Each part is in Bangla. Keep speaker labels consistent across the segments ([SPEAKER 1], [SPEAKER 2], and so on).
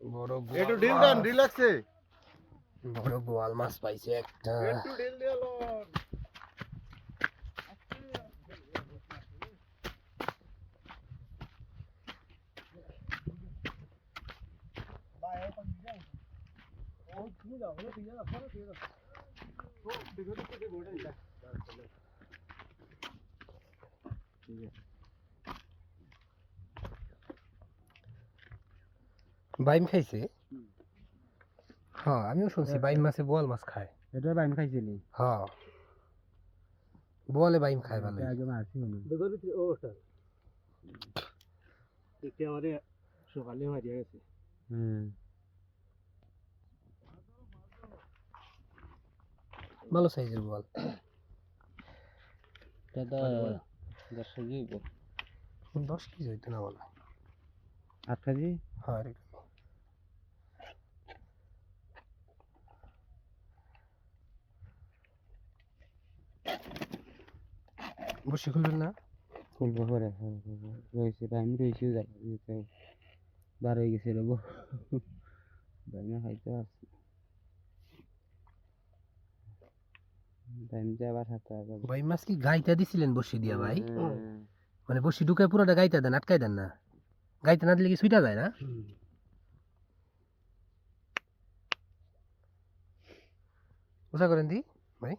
[SPEAKER 1] বড়
[SPEAKER 2] একটু দেন
[SPEAKER 1] মাছ।
[SPEAKER 2] আছে
[SPEAKER 1] বড় বোয়াল মাছ পাইছে একটা।
[SPEAKER 2] একটু ঢিল দিয়ে লন।
[SPEAKER 1] বাইম খাইছে? হ্যাঁ আমিও শুনছি বাইম মাছে বোয়াল মাছ খায়।
[SPEAKER 3] এটা বাইম খাইছিলি
[SPEAKER 1] হ্যাঁ। বোয়ালে বাইম খায় ভালো
[SPEAKER 3] আগে মনে
[SPEAKER 2] দেখো দিছি ও স্যার দেখতে আমারে সকালে মারিয়া গেছে।
[SPEAKER 3] হুম।
[SPEAKER 1] ভালো সাইজের বোয়াল।
[SPEAKER 3] দাদা দশ কেজি
[SPEAKER 1] দশ কেজি হইতো না বলা
[SPEAKER 3] আট কেজি?
[SPEAKER 1] হ্যাঁ বসে খুলবেন না?
[SPEAKER 3] খুলবো পরে রয়েছে বাইম রয়েছেও যাই। বার হয়ে গেছে রবো। বাইমে খাইতে আবার
[SPEAKER 1] ভাই মাছ কি গাইতা দিছিলেন বসি দিয়া ভাই?
[SPEAKER 3] হ্যাঁ।
[SPEAKER 1] মানে বসি ঢুকে পুরোটা গাইতা দেন আটকাই দেন না? গাইতে না দিলে কি সুইটা যায় না? বুঝা করেন দি ভাই।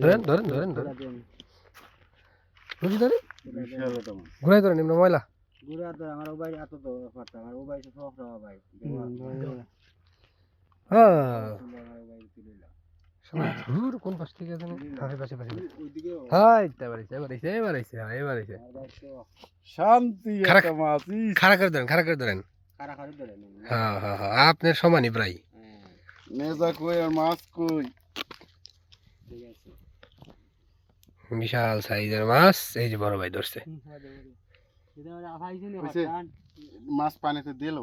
[SPEAKER 1] ধরেন ধরেন ধরেন ঘুরাই ধরেন এমনি ময়লা।
[SPEAKER 3] আমার ওবাই এত তো পারতাম আমার ওবাই তো সব ভাই
[SPEAKER 1] হ্যাঁ। শোনা ধুর কোন পাশ থেকে জানি হ্যাঁ পাশে পাশে হ্যাঁ এবার হ্যাঁ
[SPEAKER 2] শান্তি
[SPEAKER 1] খাড়া করে ধরেন খাড়া করে ধরেন। হ্যাঁ হ্যাঁ হ্যাঁ আপনার সমানই প্রায়।
[SPEAKER 3] হ্যাঁ
[SPEAKER 2] মেজা কই আর মাছ কই?
[SPEAKER 1] বিশাল সাইজের মাছ এই যে বড় ভাই ধরছে।
[SPEAKER 2] মাছ পানিতে দিল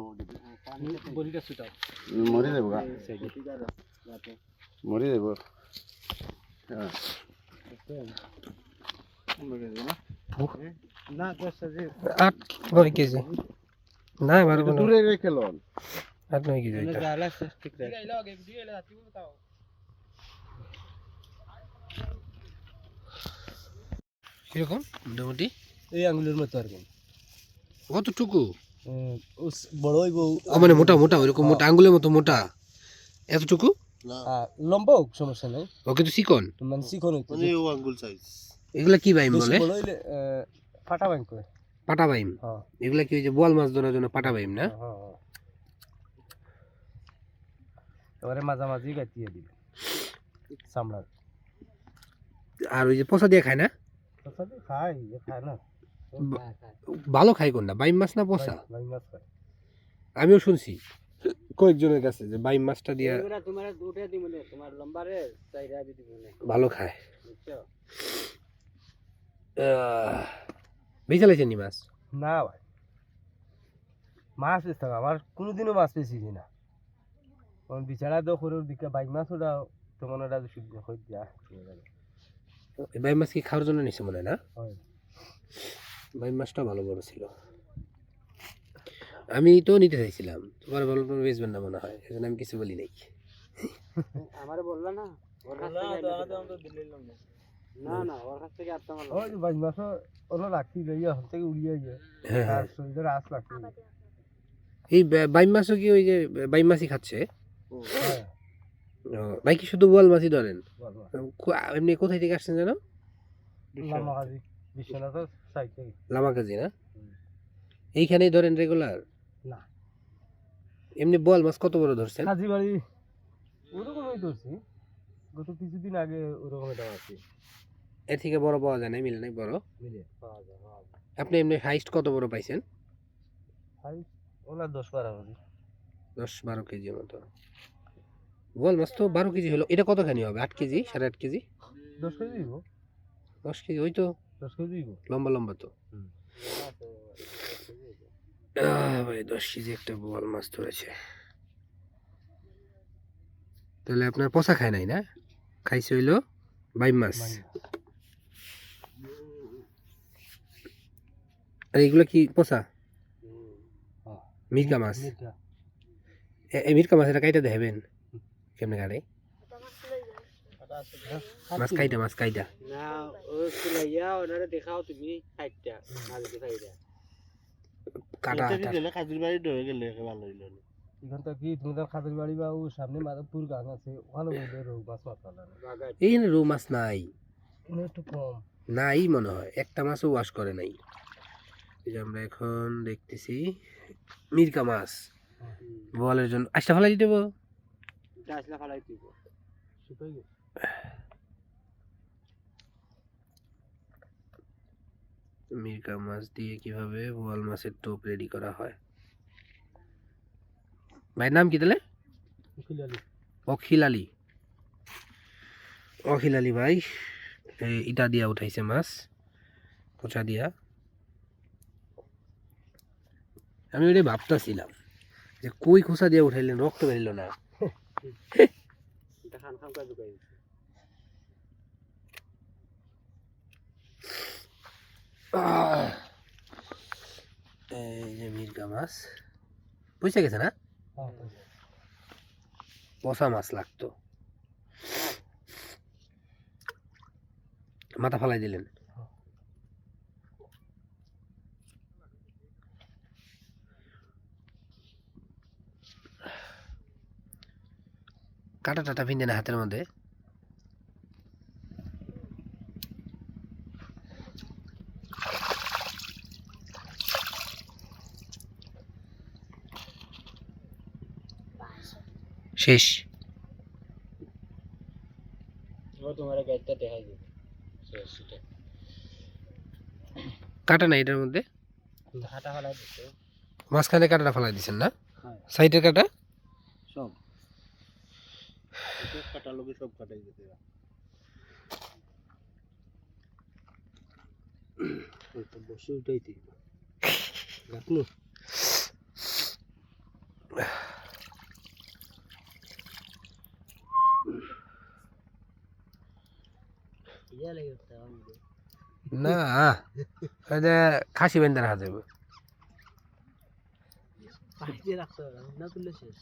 [SPEAKER 2] মরে
[SPEAKER 3] রাতে
[SPEAKER 2] মরে হ্যাঁ।
[SPEAKER 3] না
[SPEAKER 1] আট কেজি। না বারো
[SPEAKER 2] দূরে রেখে লন।
[SPEAKER 1] কেজি ওইটা
[SPEAKER 3] গালা ঠিক রে
[SPEAKER 1] কীরকম মোটামুটি
[SPEAKER 3] এই আঙ্গুলের মতো আর কি
[SPEAKER 1] কতটুকু
[SPEAKER 3] বড় হইব
[SPEAKER 1] মানে মোটা মোটা ওইরকম মোটা আঙ্গুলের মতো মোটা এতটুকু
[SPEAKER 3] লম্বা হোক সমস্যা নাই
[SPEAKER 1] ও কিন্তু চিকন
[SPEAKER 3] মানে চিকন হইতে
[SPEAKER 2] ও আঙ্গুল সাইজ
[SPEAKER 1] এগুলা কি বাইম বলে
[SPEAKER 3] ফাটা ব্যাংক করে
[SPEAKER 1] পাটা বাইম
[SPEAKER 3] হ্যাঁ
[SPEAKER 1] এগুলা কি ওই যে বোয়াল মাছ ধরার জন্য পাটা বাইম না
[SPEAKER 3] হ্যাঁ, হ্যাঁ। এবারে মাঝামাঝি গাঁথিয়ে দিবে। সামলার
[SPEAKER 1] আর ওই যে পচা দিয়ে খায় না?
[SPEAKER 3] তথাপি খাই যে খায় না।
[SPEAKER 1] ভালো খায় কোনটা? বাইম মাছ না পচা?
[SPEAKER 3] ভাই মাছ খায়।
[SPEAKER 1] আমিও শুনছি। কয়েকজনের কাছে যে বাইম মাছটা দিয়ে
[SPEAKER 3] তোমার উঠে দিব না তোমার লম্বারে চাইরা দিব না
[SPEAKER 1] ভালো খায়।
[SPEAKER 3] বুঝছ?
[SPEAKER 1] বেচা লাইছেন নি মাছ?
[SPEAKER 3] না ভাই। মাছ বেচতাম আমার কোনোদিনও মাছ বেশি না। কারণ বিছানা তো করে দিকে বাইক মাছ ওটা তোমার ওটা শুদ্ধ হয়ে দিয়া।
[SPEAKER 1] এই বাইম মাছ কি খাওয়ার জন্য নিছে মনে না?
[SPEAKER 3] হয়।
[SPEAKER 1] বাইম মাছটা ভালো বড় ছিল আমি তো নিতে চাইছিলাম। তোমার ভালো বেচবেন না মনে হয় সেজন্য আমি কিছু বলি নাই।
[SPEAKER 3] আমারে বললা না? ওর কাছ থেকে না না ওর কাছ থেকে আটটা মাল ওই বাইক মাছ ওরা রাখি লইয়া ওখান থেকে উড়িয়ে যায় আর শরীরে রাস লাগছে
[SPEAKER 1] এই বাইম মাছও কি ওই যে বাইম মাছই খাচ্ছে ভাই কি শুধু বোয়াল মাছই ধরেন এমনি কোথায় থেকে আসছেন যেন?
[SPEAKER 3] লামাকাজি
[SPEAKER 1] না? এইখানেই ধরেন রেগুলার
[SPEAKER 3] না।
[SPEAKER 1] এমনি বোয়াল মাছ কত বড় ধরছেন?
[SPEAKER 3] কাজী বাড়ি ওরকমই ধরছি। গত কিছুদিন আগে ওরকম এটা আছে
[SPEAKER 1] এর থেকে বড় পাওয়া যায় না মিলে নাই বড়?
[SPEAKER 3] মিলে পাওয়া যায়
[SPEAKER 1] আপনি এমনি হাইস্ট কত বড় পাইছেন?
[SPEAKER 3] ভাই ওনার দশ বারো কেজি
[SPEAKER 1] দশ বারো কেজি মতো বোয়াল মাছ তো বারো কেজি হলো। এটা কতখানি হবে? আট কেজি? সাড়ে আট কেজি?
[SPEAKER 3] দশ কেজি
[SPEAKER 1] দশ কেজি ওই তো।
[SPEAKER 3] দশ কেজি
[SPEAKER 1] লম্বা লম্বা তো। ভাই দশ কেজি একটা বোয়াল মাছ ধরেছে। তাহলে আপনার পচা খায় নাই না? খাইছে হইল বাইম মাছ। আর এগুলো কি
[SPEAKER 3] হ্যাঁ।
[SPEAKER 1] মির্কা মাছ।
[SPEAKER 3] মির্কা।
[SPEAKER 1] এ- এই মাছ এটা কাইটা দেখাবেন কেমনে কাটে? মাছ কাইটা মাছ কাইটা।
[SPEAKER 3] না ও কুলাইয়া ওনারে দেখাও তুমি মাছ দেখাইটা
[SPEAKER 1] কাটা
[SPEAKER 2] বাড়ি গেলে ভালো হইল না?
[SPEAKER 3] এখন তো কি তুমি তো খাদের বাড়ি বা ও সামনে মাধবপুর গান আছে ওখানে রোগ মাছ
[SPEAKER 1] রৌ মাছ নাই।
[SPEAKER 3] একটু কম।
[SPEAKER 1] নাই মনে হয় একটা মাছও ওয়াশ করে নাই। এই যে আমরা এখন দেখতেছি মির্কা মাছ। বোয়ালের জন্য। আচ্ছা ফেলাই দিতে দেবো
[SPEAKER 3] আসলে ফালাই দিব।
[SPEAKER 1] মির্কা মাছ দিয়ে কীভাবে বোয়াল মাছের টোপ রেডি করা হয়? ভাইয়ের নাম কি তাহলে? অখিল আলী। অখিল আলী ভাই এই ইটা দিয়া উঠাইছে মাছ পোচা দিয়া। আমি ওইটাই ভাবতেছিলাম। যে কই খোসা দিয়ে উঠাইলেন রক্ত বেরিল না! এই যে মির্গা মাছ। বুঝতে গেছে না?
[SPEAKER 3] হ্যাঁ
[SPEAKER 1] পচা মাছ লাগতো। মাথা ফালাই দিলেন। কাটা টাটা ভিন্দে না হাতের মধ্যে। শেষ। কাটা নাই এটার মধ্যে?
[SPEAKER 3] হাঁটা ফালাই দিচ্ছে।
[SPEAKER 1] মাঝখানে কাটাটা ফেলাই দিচ্ছেন না?
[SPEAKER 3] হ্যাঁ।
[SPEAKER 1] সাইডের কাটা
[SPEAKER 3] সব
[SPEAKER 2] কাটা লোকে সব কাটাই যেতে
[SPEAKER 3] বসে উঠাইতে রাখল?
[SPEAKER 1] না খাসি বেন্দে রাখা যাবে
[SPEAKER 3] পাইতে রাখতে হবে না তুললে শেষ।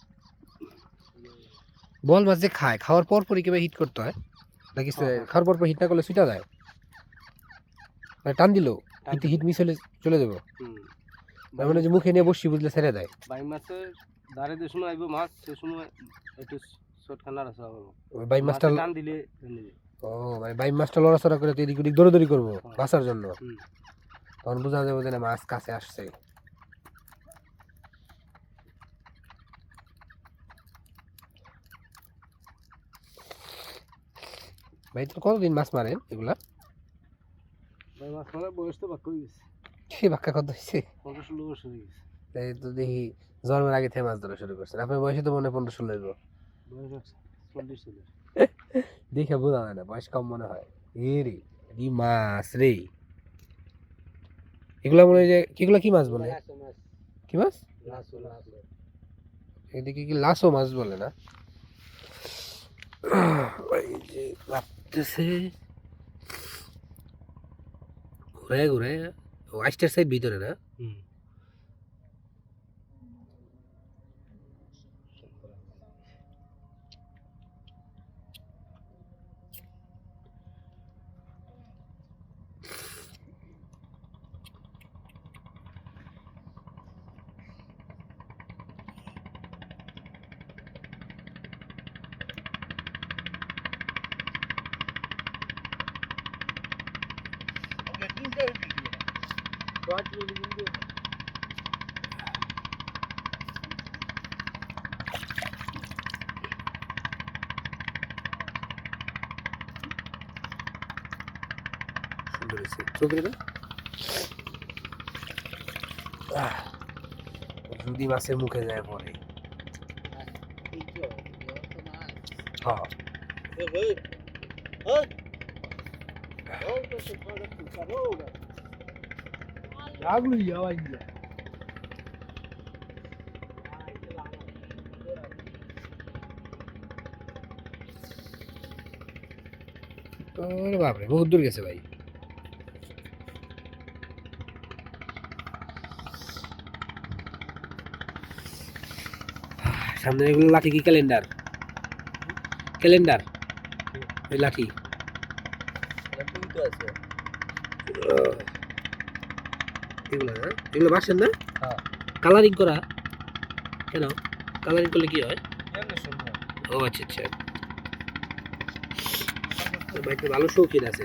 [SPEAKER 1] বল মাছ যে খায় খাওয়ার পর পরই কীভাবে হিট করতে হয়। নাকি
[SPEAKER 3] হ্যাঁ।
[SPEAKER 1] খাওয়ার পর পর হিট না করলে সুইটা যায়? মানে টান দিল কিন্তু হিট মিস হলে চলে যাব। তার মানে যে মুখে নিয়ে বসছি বুঝলে ছেড়ে দেয়।
[SPEAKER 3] বাই মাছের দাঁড়ে যে সময় আইব মাছ সে সময় একটু শর্ট খান্ডা রাখা হবে
[SPEAKER 1] ওই বাই মাছটা
[SPEAKER 3] টান দিলে
[SPEAKER 1] ও মানে বাই মাছটা লড়াচড়া করে তো এদিক ওদিক দৌড়াদৌড়ি করব। বাঁচার জন্য। তখন বোঝা যাবে যে মাছ কাছে আসছে। ভাই তো কতদিন মাছ মারেন এগুলা?
[SPEAKER 3] মাছ মানে বয়স তো বাক্য হয়ে গেছে।
[SPEAKER 1] সে বাক্কা কত হয়েছে?
[SPEAKER 3] পনেরো ষোলো বছর হয়ে গেছে।
[SPEAKER 1] এই তো দেখি জন্মের আগে থেকে মাছ ধরা শুরু করছেন আপনার বয়সে তো মনে হয় পনেরো ষোলো
[SPEAKER 3] বয়স চল্লিশ চল্লিশ।
[SPEAKER 1] দেখে বোঝা যায় না বয়স কম মনে হয়। এ কি মাছ রে। এগুলা মনে হয় যে এগুলা কি মাছ বলে? কি মাছ? এদিকে কি লাসো মাছ বলে না? ভাবতেছে ঘুরে ঘুরে ওয়াইস্টার সাইড ভিতরে না?
[SPEAKER 3] হুম
[SPEAKER 1] সুন্দর হয়েছে চোখে না আহ, যদি মাছের মুখে যায় পরে হ্যাঁ
[SPEAKER 3] লাগল
[SPEAKER 1] ও ওরে বাপরে, বহুত দূর গেছে ভাই। সামনে এগুলো লাঠি কি? ক্যালেন্ডার ক্যালেন্ডার ওই লাঠি
[SPEAKER 3] তো আছে
[SPEAKER 1] এগুলো বাসেন না?
[SPEAKER 3] হ্যাঁ।
[SPEAKER 1] কালারিং করা। কেন? কালারিং করলে কি হয়? ও আচ্ছা আচ্ছা। ভাইটা ভালো শৌখিন আছে।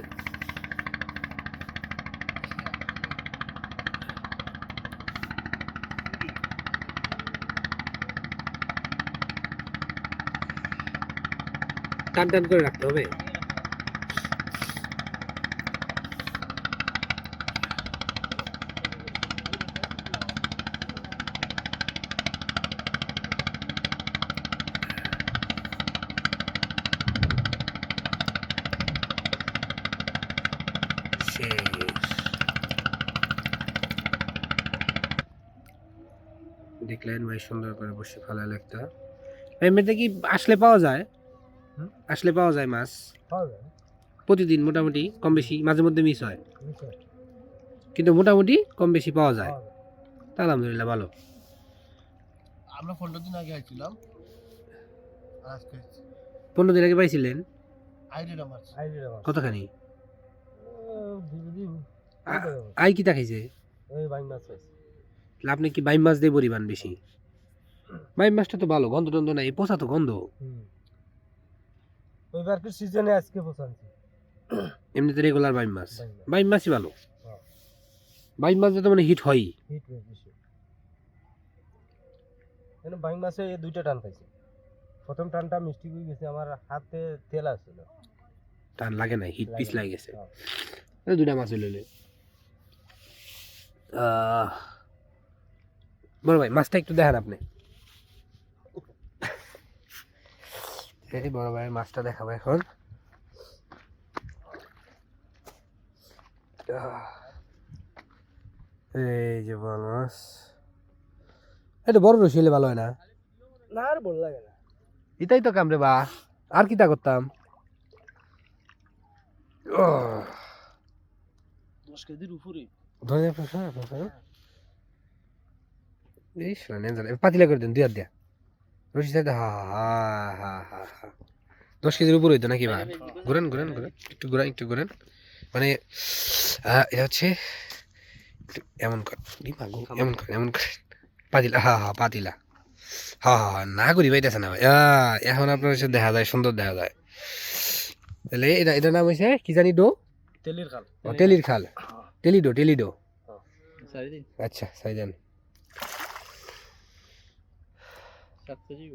[SPEAKER 1] টান টান করে রাখতে হবে। শেষ দেখলেন ভাই সুন্দর করে বসে ফেলাল একটা এমনিতে কি আসলে পাওয়া যায়? আসলে পাওয়া যায় মাছ? প্রতিদিন মোটামুটি কম বেশি মাঝে মধ্যে মিস হয়। কিন্তু মোটামুটি কম বেশি পাওয়া যায়। তা আলহামদুলিল্লাহ ভালো।
[SPEAKER 2] আমরা পনেরো দিন আগে আসছিলাম আর আজকে
[SPEAKER 1] পনেরো দিন আগে পাইছিলেন? কতখানি? আই কি
[SPEAKER 3] পাইছি।
[SPEAKER 1] আপনি কি বাইম মাছ দিয়ে পরিমাণ বেশি? বাইম মাছটা তো ভালো গন্ধ টন্ধ নাই পোষা তো গন্ধ।
[SPEAKER 3] ওইবার কি সিজনে আজকে বসানছি
[SPEAKER 1] এমনিতে রেগুলার বাইম মাছ।
[SPEAKER 3] বাইং
[SPEAKER 1] বাইম মাছই ভালো।
[SPEAKER 3] হ্যাঁ।
[SPEAKER 1] বাইম মাছ তো মানে হিট হয়ই।
[SPEAKER 3] হিট ওয়েভ বেশি। এখানে বাইং মাছে এই দুইটা টান পাইছি প্রথম টানটা মিষ্টি হয়ে গেছে আমার হাতে তেল আসছিল।
[SPEAKER 1] টান লাগে না হিট পিস
[SPEAKER 3] লাগে
[SPEAKER 1] গেছে।
[SPEAKER 3] হ্যাঁ।
[SPEAKER 1] দুটা মাছ হইলে বড় ভাই মাছটা একটু দেখান আপনি। এই বড় ভাইয়ের মাছটা দেখাবো এখন। আহ, এই যে বড় মাছ। এটা বড় রসি হলে ভালো হয় না?
[SPEAKER 3] না আর ভালো লাগে না।
[SPEAKER 1] এটাই তো কামরে বা। আর কি তা করতাম আহ,
[SPEAKER 2] দশ কেজির উপরে
[SPEAKER 1] আপনার এই পাতিলা করে দেন দুই হাত দিয়া রশি সাইডে হা হা হা হা হা দশ কেজির উপর হইতো নাকি বা ঘুরেন ঘুরেন ঘুরেন একটু ঘুরেন একটু ঘুরেন মানে এটা হচ্ছে এমন কর এমন কর এমন কর পাতিলা হা হা পাতিলা হা হা না করি পাইতেছে না ভাই এখন আপনার দেখা যায় সুন্দর দেখা যায় তাহলে এটা এটার নাম হয়েছে কি জানি ডো
[SPEAKER 3] তেলের খাল।
[SPEAKER 1] ও, টেলির খাল। টেলিডো টেলিডো
[SPEAKER 2] চারিদিন
[SPEAKER 1] আচ্ছা সাইজান।
[SPEAKER 2] সাত কেজি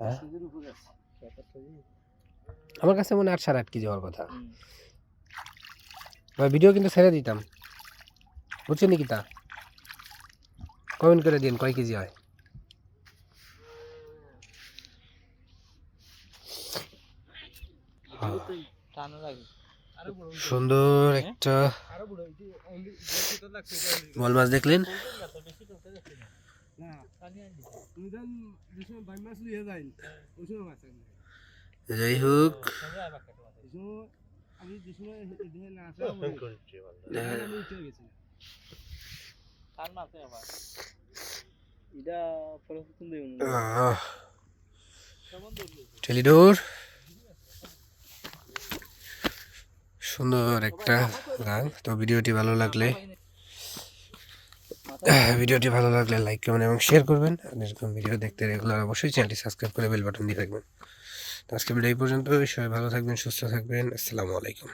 [SPEAKER 1] হ্যাঁ?
[SPEAKER 2] কেজির উপরে আছে। সাত আট কেজি।
[SPEAKER 1] আমার কাছে মনে হয় আট সাড়ে আট কেজি হওয়ার কথা। বা ভিডিও কিন্তু ছেড়ে দিতাম। বুঝছেন নাকি তা? কমেন্ট করে দিন কয় কেজি হয়। হ্যাঁ,
[SPEAKER 2] টানো লাগে।
[SPEAKER 1] সুন্দর একটা
[SPEAKER 3] আরও বড় এই যে only বেশি তো লাগছে এটা
[SPEAKER 1] বল মাছ দেখলেন
[SPEAKER 3] যাই
[SPEAKER 1] হোক।
[SPEAKER 3] এই সময় আমি যে সময় এদিকে না আসা আমি উঠে গেছি
[SPEAKER 2] কার মাছে আবার এটা পরে কোন দেব
[SPEAKER 1] আহ, টেলিডোর সুন্দর একটা গান। তো ভিডিওটি ভালো লাগলে ভিডিওটি ভালো লাগলে লাইক করবেন এবং শেয়ার করবেন। আর এরকম ভিডিও দেখতে রেগুলার অবশ্যই চ্যানেলটি সাবস্ক্রাইব করে বেল বাটন দিয়ে রাখবেন আজকে ভিডিও এই পর্যন্ত সবাই ভালো থাকবেন, সুস্থ থাকবেন। আসসালামু আলাইকুম।